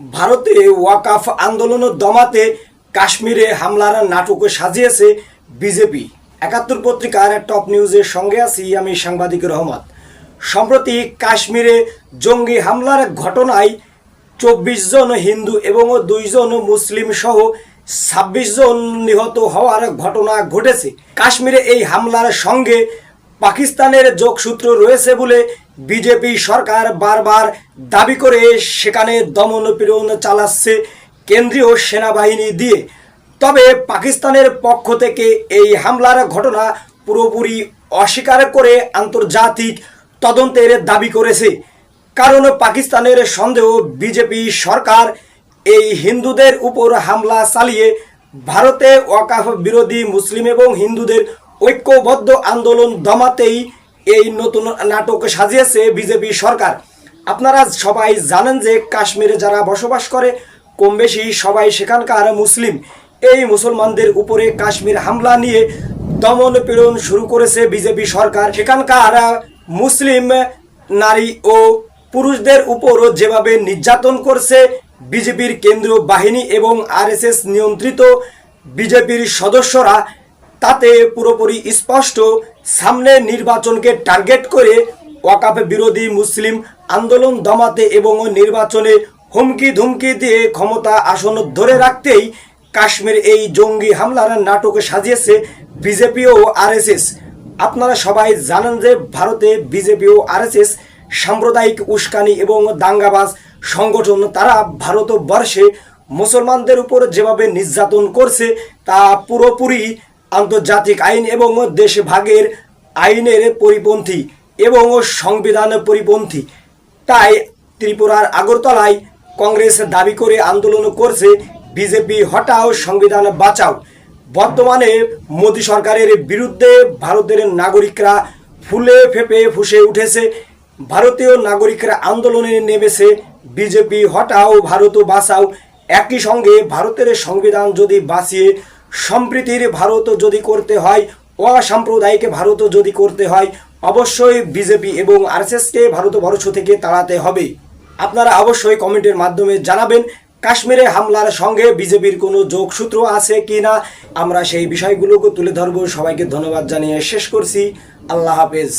ভারতে ওয়াকাফ আন্দোলন দমাতে কাশ্মীরে হামলার নাটক সাজিয়েছে বিজেপি। একাত্তর পত্রিকার টপ নিউজের সঙ্গে আছি আমি সাংবাদিক রহমত। সম্প্রতি কাশ্মীরে জঙ্গি হামলার ঘটনায় চব্বিশ জন হিন্দু এবং দুইজন মুসলিম সহ ছাব্বিশ জন নিহত হওয়ার ঘটনা ঘটেছে। কাশ্মীরে এই হামলার সঙ্গে পাকিস্তানের যোগসূত্র রয়েছে বলে বিজেপি সরকার বারবার দাবি করে সেখানে দমন পীড়ন চালাচ্ছে কেন্দ্রীয় সেনাবাহিনী দিয়ে। তবে পাকিস্তানের পক্ষ থেকে এই হামলার ঘটনা পুরোপুরি অস্বীকার করে আন্তর্জাতিক তদন্তের দাবি করেছে। কারণ পাকিস্তানের সন্দেহ, বিজেপি সরকার এই হিন্দুদের উপর হামলা চালিয়ে ভারতে ওয়াকাফ বিরোধী মুসলিম এবং হিন্দুদের ঐক্যবদ্ধ আন্দোলন দমাতেই এই নতুন নাটক সাজিয়েছে বিজেপি সরকার। আপনারা সবাই জানেন যে কাশ্মীরে যারা বসবাস করে কম বেশি সবাই সেখানকার মুসলিম। এই মুসলমানদের উপরে কাশ্মীর হামলা নিয়ে দমন পীড়ন শুরু করেছে বিজেপি সরকার। সেখানকার মুসলিম নারী ও পুরুষদের উপরও যেভাবে নির্যাতন করছে বিজেপির কেন্দ্রীয় বাহিনী এবং আরএসএস নিয়ন্ত্রিত বিজেপির সদস্যরা তাতে পুরোপুরি স্পষ্ট, সামনে নির্বাচনকে টার্গেট করে ওয়াকাফ বিরোধী মুসলিম আন্দোলন দমাতে এবং নির্বাচনে হুমকি ধুমকি দিয়ে ক্ষমতা আসন ধরে রাখতেই কাশ্মীর এই জঙ্গি হামলার নাটক সাজিয়েছে বিজেপি ও আরএসএস। আপনারা সবাই জানেন যে ভারতে বিজেপি ও আরএসএস সাম্প্রদায়িক উস্কানি এবং দাঙ্গাবাজ সংগঠন, তারা ভারতবর্ষে মুসলমানদের উপর যেভাবে নির্যাতন করছে, তা পুরোপুরি আন্তর্জাতিক আইন এবং দেশভাগের আইনের পরিপন্থী এবং সংবিধান পরিপন্থী। তাই ত্রিপুরার আগরতলায় কংগ্রেস দাবি করে আন্দোলন করছে বিজেপি, হটাও সংবিধান বাঁচাও। বর্তমানে মোদী সরকারের বিরুদ্ধে ভারতের নাগরিকরা ফুলে ফেপে ফুসে উঠেছে। ভারতীয় নাগরিকরা আন্দোলনে নেমেছে। বিজেপি, হটাও ভারত বাঁচাও। একই সঙ্গে ভারতের সংবিধান যদি বাঁচিয়ে সম্প্রীতির ভারত যদি করতে হয়, অসাম্প্রদায়িক ভারত যদি করতে হয়, অবশ্যই বিজেপি এবং আরএসএসকে ভারতবর্ষ থেকে তাড়াতে হবে। আপনারা অবশ্যই কমেন্টের মাধ্যমে জানাবেন, কাশ্মীরে হামলার সঙ্গে বিজেপির কোনো যোগসূত্র আছে কি না আমরা সেই বিষয়গুলোকে তুলে ধরব। সবাইকে ধন্যবাদ জানিয়ে শেষ করছি। আল্লাহ হাফেজ।